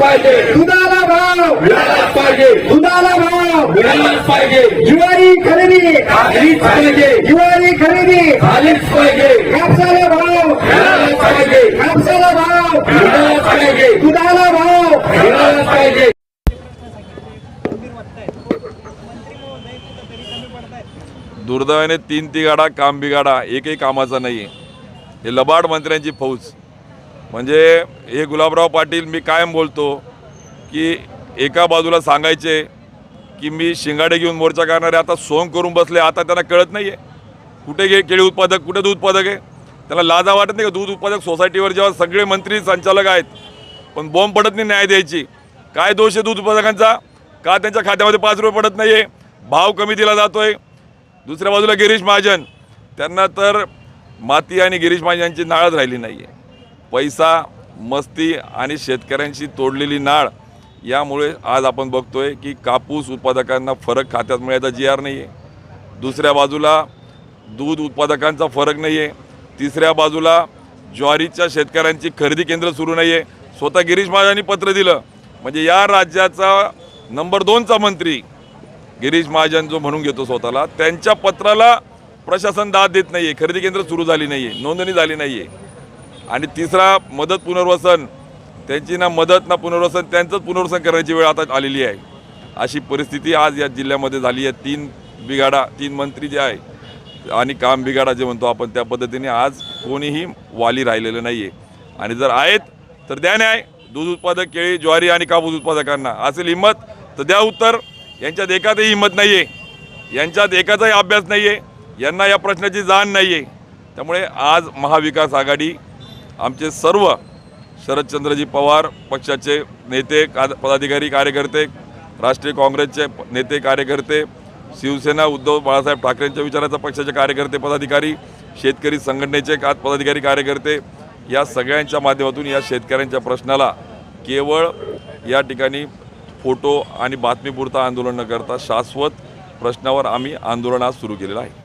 पाहिजे. दुधाला भाव. मिळालाच पाहिजे. दुधाला भाव. मिळालाच पाहिजे. ज्वारी खरेदी. झालीच पाहिजे. ज्वारी खरेदी. झालीच पाहिजे. कापसाला भाव. मिळालाच पाहिजे. कापसाला भाव. मिळालाच पाहिजे. दुधाला भाव. मिळालाच पाहिजे. दुर्दैवाने तीन तिगाडा काम बिगाडा एकही कामाचा नाही हे लबाड मंत्र्यांची फौज. म्हणजे हे गुलाबराव पाटील मी कायम बोलतो की एका बाजूला सांगायचे की मी शिंगाडे घेऊन मोर्चा करणारे आता सोंग करून बसले आता त्यांना कळत नाही आहे कुठे घे केळी उत्पादक कुठे दूध उत्पादक आहे? त्याला लाजा वाटत नाही का? दूध उत्पादक सोसायटीवर जेव्हा सगळे मंत्री संचालक आहेत पण बॉम्ब पडत नाही न्याय द्यायची. काय दोष आहे दूध उत्पादकांचा? का त्यांच्या खात्यामध्ये पाच रुपये पडत नाही आहे भाव कमी दिला जातोय. दुसऱ्या बाजूला गिरीश महाजन. त्यांना तर माती आणि गिरीश महाजन यांची नाळच राहिली नाही आहे पैसा मस्ती आणि शेतकऱ्यांची तोडलेली नाळ यामुळे आज आपण बघतोय की कापूस उत्पादकांना फरक खात्यात मिळायचा जी आर नाही आहे दुसऱ्या बाजूला दूध उत्पादकांचा फरक नाही आहे तिसऱ्या बाजूला ज्वारीच्या शेतकऱ्यांची खरेदी केंद्र सुरू नाही आहे स्वतः गिरीश महाजनांनी पत्र दिलं. म्हणजे या राज्याचा नंबर दोनचा मंत्री गिरीश महाजन जो म्हणून घेतो स्वतःला त्यांच्या पत्राला प्रशासन दाद देत नाही आहे खरेदी केंद्र सुरू झाली नाही आहे नोंदणी झाली नाही आहे आणि तिसरा मदत पुनर्वसन. त्यांची ना मदत ना पुनर्वसन त्यांचंच पुनर्वसन करण्याची वेळ आता आलेली आहे. अशी परिस्थिती आज या जिल्ह्यामध्ये झाली आहे. तीन बिघाडा तीन मंत्री जे आहे आणि काम बिघाडा जे म्हणतो आपण त्या पद्धतीने आज कोणीही वाली राहिलेलं नाही आहे आणि जर आहेत तर द्या न्याय. दूध उत्पादक केळी ज्वारी आणि कापूस उत्पादकांना. असेल हिंमत तर द्या उत्तर. यांच्यात एकातही हिंमत नाही आहे यांच्यात एकाचाही अभ्यास नाही आहे यांना या प्रश्नाची जाण नाही आहे त्यामुळे आज महाविकास आघाडी आमचे सर्व शरदचंद्रजी पवार पक्षाचे नेते का पदाधिकारी कार्यकर्ते राष्ट्रीय काँग्रेसचे नेते कार्यकर्ते शिवसेना उद्धव बाळासाहेब ठाकरेंच्या विचाराचा पक्षाचे कार्यकर्ते पदाधिकारी शेतकरी संघटनेचे का पदाधिकारी कार्यकर्ते या सगळ्यांच्या माध्यमातून या शेतकऱ्यांच्या प्रश्नाला केवळ या ठिकाणी फोटो आणि बातमीपुरता आंदोलन न करता शाश्वत प्रश्नावर आम्ही आंदोलन आज सुरू केलेलं आहे.